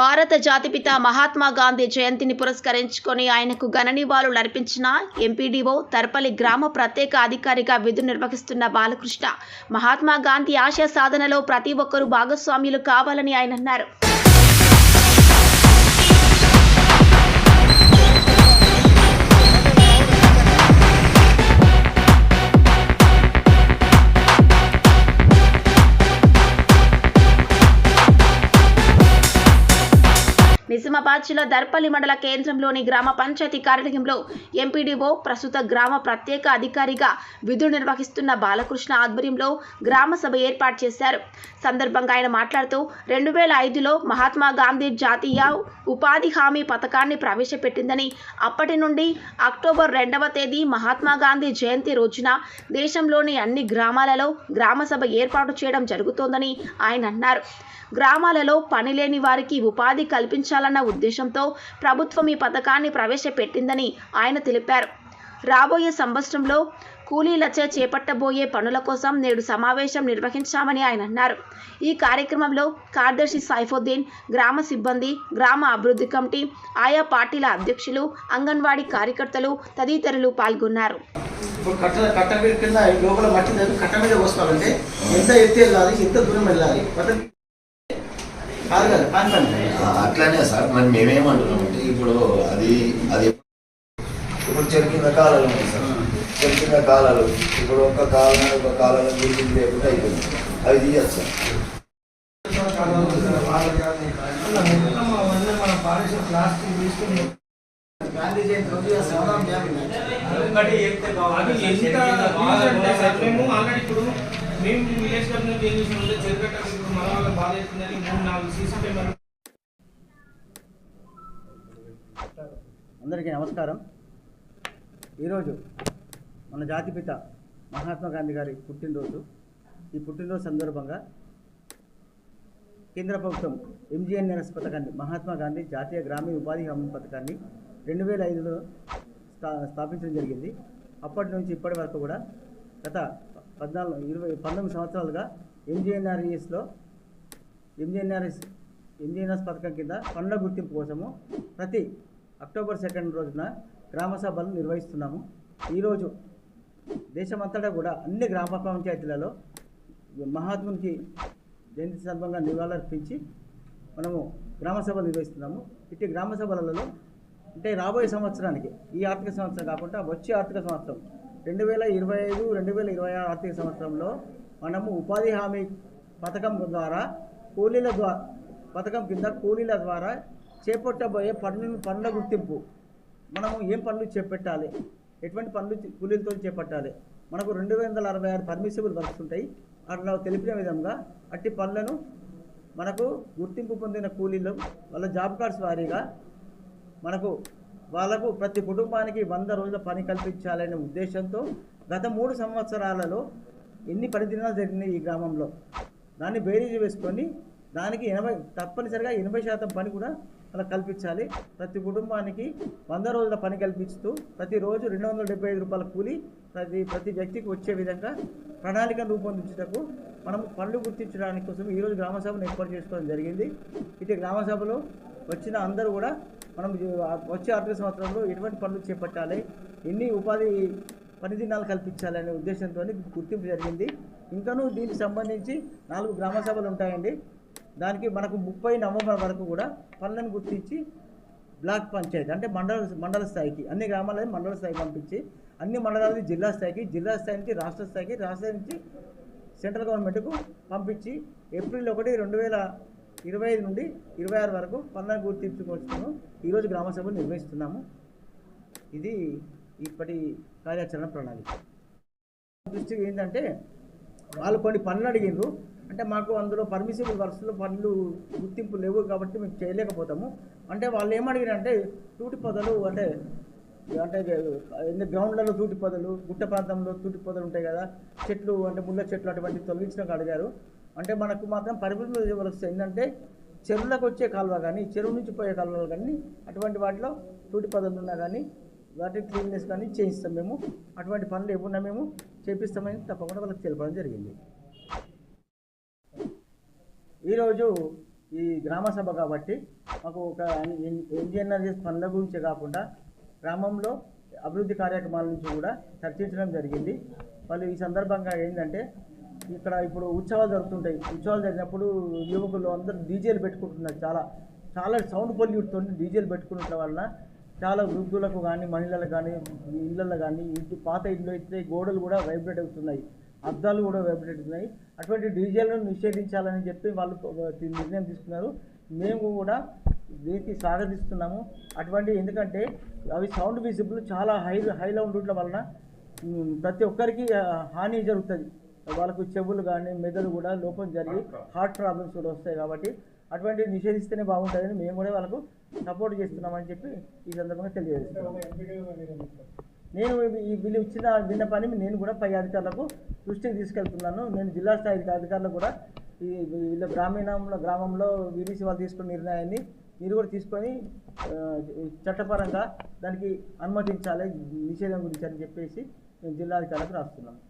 భారత జాతిపిత మహాత్మా గాంధీ జయంతిని పురస్కరించుకొని ఆయనకు ఘన నివాళులు అర్పించిన ఎంపీడీఓ తర్పలి గ్రామ ప్రత్యేక అధికారిగా విధులు నిర్వహిస్తున్న బాలకృష్ణ మహాత్మా గాంధీ ఆశయ సాధనలో ప్రతి ఒక్కరూ భాగస్వామ్యులు కావాలని ఆయన అన్నారు. నిజామాబాద్ జిల్లా దర్పల్లి మండల కేంద్రంలోని గ్రామ పంచాయతీ కార్యాలయంలో ఎంపీడీఓ ప్రస్తుత గ్రామ ప్రత్యేక అధికారిగా విధులు నిర్వహిస్తున్న బాలకృష్ణ ఆధ్వర్యంలో గ్రామ సభ ఏర్పాటు చేశారు. సందర్భంగా ఆయన మాట్లాడుతూ రెండు వేల ఐదులో మహాత్మా గాంధీ జాతీయ ఉపాధి హామీ పథకాన్ని ప్రవేశపెట్టిందని అప్పటి నుండి అక్టోబర్ రెండవ తేదీ మహాత్మా గాంధీ జయంతి రోజున దేశంలోని అన్ని గ్రామాలలో గ్రామ సభ ఏర్పాటు చేయడం జరుగుతోందని ఆయన అన్నారు. గ్రామాలలో పని లేని వారికి ఉపాధి అందించాలన్న ఉద్దేశంతో ప్రభుత్వం ఈ పథకాన్ని ప్రవేశపెట్టిందని ఆయన తెలిపారు. రాబోయే సంవత్సరంలో కూలీలచే చేపట్టబోయే పనుల కోసం నేడు సమావేశం నిర్వహించామని ఆయన అన్నారు. ఈ కార్యక్రమంలో కార్యదర్శి సైఫుద్దీన్ గ్రామ సిబ్బంది గ్రామ అభివృద్ధి కమిటీ ఆయా పార్టీల అధ్యక్షులు అంగన్వాడీ కార్యకర్తలు తదితరులు పాల్గొన్నారు. కట్ట కట్ట కింద లోపల మట్టి కట్ట మీద ఎంత ఎత్తు వెళ్ళాలి ఎంత దూరం వెళ్ళాలి పద్ధతి కాదు కదా కాని పని ఆ, అట్లానే సార్ మరి మేమేమంటున్నాం అంటే ఇప్పుడు అది అది ఇప్పుడు చెరికిన కాలాలు ఉన్నాయి సార్. చెరికిన కాలాలు ఇప్పుడు ఒక కాలం ఒక కాలంలో నీళ్ళు లేకుండా అయిపోయింది. అవి తీయచ్చు సార్. గాంధీ జయంతి రోజు శ్రమదానం చేయాలి ఒకటి చెప్తే బాగుంది. అది ఎంత యూజ్ అంటే సార్ మేము ఆల్రెడీ ఇప్పుడు మేము విలేజ్ ఏం చేసినామంటే ఇప్పుడు మన వాళ్ళకి బాధ అవుతుందని మూడు నాలుగు సీసీ అందరికీ నమస్కారం. ఈరోజు మన జాతిపిత మహాత్మా గాంధీ గారి పుట్టినరోజు. ఈ పుట్టినరోజు సందర్భంగా కేంద్ర ప్రభుత్వం ఎంజీఎన్ఎస్ పథకాన్ని మహాత్మా గాంధీ జాతీయ గ్రామీణ ఉపాధి హామీ పథకాన్ని రెండు వేల ఐదులో స్థా స్థాపించడం జరిగింది. అప్పటి నుంచి ఇప్పటి వరకు కూడా గత పద్నాలుగు ఇరవై పంతొమ్మిది సంవత్సరాలుగా ఎంజీఎన్ఆర్ఈఎస్లో ఎంజీఎన్ఆర్ఎస్ ఎంజీఎన్ఎస్ పథకం కింద పనుల గుర్తింపు కోసము ప్రతి అక్టోబర్ సెకండ్ రోజున గ్రామ సభలు నిర్వహిస్తున్నాము. ఈరోజు దేశమంతటా కూడా అన్ని గ్రామ పంచాయతీలలో మహాత్మునికి జయంతి సందర్భంగా నివాళులర్పించి మనము గ్రామ సభలు నిర్వహిస్తున్నాము. ఇట్టి గ్రామ సభలలో అంటే రాబోయే సంవత్సరానికి ఈ ఆర్థిక సంవత్సరం కాకుండా వచ్చే ఆర్థిక సంవత్సరం రెండు వేల ఇరవై ఐదు రెండు వేల ఇరవై ఆరు ఆర్థిక సంవత్సరంలో మనము ఉపాధి హామీ పథకం ద్వారా కూలీల ద్వారా పథకం కింద కూలీల ద్వారా చేపట్టబోయే పనులు పనుల గుర్తింపు. మనము ఏం పనులు చేపట్టాలి? ఎటువంటి పనులు కూలీలతో చేపట్టాలి? మనకు రెండు వందల అరవై ఆరు పర్మిసిబుల్ వర్క్స్ ఉంటాయి. అట్లా తెలిపిన విధంగా అట్టి పనులను మనకు గుర్తింపు పొందిన కూలీలు వాళ్ళ జాబ్ కార్డ్స్ వారీగా మనకు వాళ్ళకు ప్రతి కుటుంబానికి వంద రోజుల పని కల్పించాలనే ఉద్దేశంతో గత మూడు సంవత్సరాలలో ఎన్ని పదిదినాలు జరిగినాయి ఈ గ్రామంలో? దాన్ని బేరీజు వేసుకొని దానికి ఎనభై తప్పనిసరిగా ఎనభై శాతం పని కూడా అలా కల్పించాలి. ప్రతి కుటుంబానికి వంద రోజుల పని కల్పిస్తూ ప్రతిరోజు రెండు వందల డెబ్బై ఐదు రూపాయల కూలి ప్రతి ప్రతి వ్యక్తికి వచ్చే విధంగా ప్రణాళికను రూపొందించుటకు మనం పనులు గుర్తించడానికి కోసం ఈరోజు గ్రామసభను ఏర్పాటు చేసుకోవడం జరిగింది. ఇది గ్రామసభలో వచ్చిన అందరూ కూడా మనం వచ్చే ఆర్థిక సంవత్సరంలో ఎటువంటి పనులు చేపట్టాలి ఎన్ని ఉపాధి పనిదినాలు కల్పించాలనే కల్పించాలి అనే ఉద్దేశంతో గుర్తింపు జరిగింది. ఇంకనూ దీనికి సంబంధించి నాలుగు గ్రామ సభలు ఉంటాయండి. దానికి మనకు ముప్పై నవంబర్ వరకు కూడా పనులను గుర్తించి బ్లాక్ పంచాయతీ అంటే మండల మండల స్థాయికి అన్ని గ్రామాలని మండల స్థాయికి పంపించి అన్ని మండలాలని జిల్లా స్థాయికి జిల్లా స్థాయి నుంచి రాష్ట్ర స్థాయికి రాష్ట్ర నుంచి సెంట్రల్ గవర్నమెంట్కు పంపించి ఏప్రిల్ ఒకటి రెండు వేల ఇరవై ఐదు నుండి ఇరవై ఆరు వరకు పనులను గుర్తించుకొచ్చుకున్నాము ఈరోజు గ్రామ సభలు నిర్వహిస్తున్నాము. ఇది ఇప్పటి కార్యాచరణ ప్రణాళిక. దృష్టికి ఏంటంటే వాళ్ళు కొన్ని పనులు అడిగిండ్రు అంటే మాకు అందులో పర్మిసిబుల్ వర్క్స్లో పనులు గుర్తింపు లేవు కాబట్టి మేము చేయలేకపోతాము. అంటే వాళ్ళు ఏమడిగారంటే తూటి పొదలు అంటే అంటే ఎన్ని గ్రౌండ్లలో తూటి పొదలు గుట్ట ప్రాంతంలో తూటి పొదలు ఉంటాయి కదా చెట్లు అంటే ముళ్ళ చెట్లు అటువంటి తొలగించడానికి అడిగారు. అంటే మనకు మాత్రం పరిమితులు ఇవ్వవలసి ఏంటంటే చెరువులకు వచ్చే కాలువ కానీ చెరువు నుంచి పోయే కాలువలు కానీ అటువంటి వాటిలో తూటి పద్ధతులు ఉన్నా కానీ వాటి క్లీన్నెస్ కానీ చేయిస్తాం మేము. అటువంటి పనులు ఏమున్నా మేము చేపిస్తామని తప్పకుండా వాళ్ళకి తెలపడం జరిగింది. ఈరోజు ఈ గ్రామ సభ కాబట్టి మాకు ఒక ఎన్జిఎన్ఆర్ఎస్ పనుల గురించే కాకుండా గ్రామంలో అభివృద్ధి కార్యక్రమాల నుంచి కూడా చర్చించడం జరిగింది. వాళ్ళు ఈ సందర్భంగా ఏంటంటే ఇక్కడ ఇప్పుడు ఉత్సవాలు జరుగుతుంటాయి. ఉత్సవాలు జరిగినప్పుడు యువకులు అందరూ డీజేలు పెట్టుకుంటున్నారు చాలా. చాలా సౌండ్ పొల్యూట్తో డీజేలు పెట్టుకున్నట్ల వలన చాలా వృద్ధులకు కానీ మహిళలకు కానీ ఇళ్ళల్లో కానీ ఇంటి పాత ఇళ్ళు అయితే గోడలు కూడా వైబ్రేట్ అవుతున్నాయి. అద్దాలు కూడా వైబ్రేట్ అవుతున్నాయి. అటువంటి డీజేలను నిషేధించాలని చెప్పి వాళ్ళు నిర్ణయం తీసుకున్నారు. మేము కూడా దీనికి స్వాగతిస్తున్నాము. అటువంటి ఎందుకంటే అవి సౌండ్ విజిబుల్ చాలా హై హైలో ఉండటం వలన ప్రతి ఒక్కరికి హాని జరుగుతుంది. వాళ్ళకు చెవులు కానీ మెదడు కూడా లోపం జరిగి హార్ట్ ప్రాబ్లమ్స్ కూడా వస్తాయి కాబట్టి అటువంటివి నిషేధిస్తేనే బాగుంటుందని మేము కూడా వాళ్ళకు సపోర్ట్ చేస్తున్నామని చెప్పి ఈ సందర్భంగా తెలియజేస్తున్నాం. నేను ఈ వీళ్ళు ఇచ్చిన విన్న పని నేను కూడా పై అధికారులకు దృష్టికి తీసుకెళ్తున్నాను. నేను జిల్లా స్థాయి అధికారులకు కూడా ఈ వీళ్ళ గ్రామీణంలో గ్రామంలో వీడీసీ వాళ్ళు తీసుకున్న నిర్ణయాన్ని మీరు కూడా తీసుకొని చట్టపరంగా దానికి అనుమతించాలి నిషేధం గురించి అని చెప్పేసి నేను జిల్లా అధికారులకు రాస్తున్నాను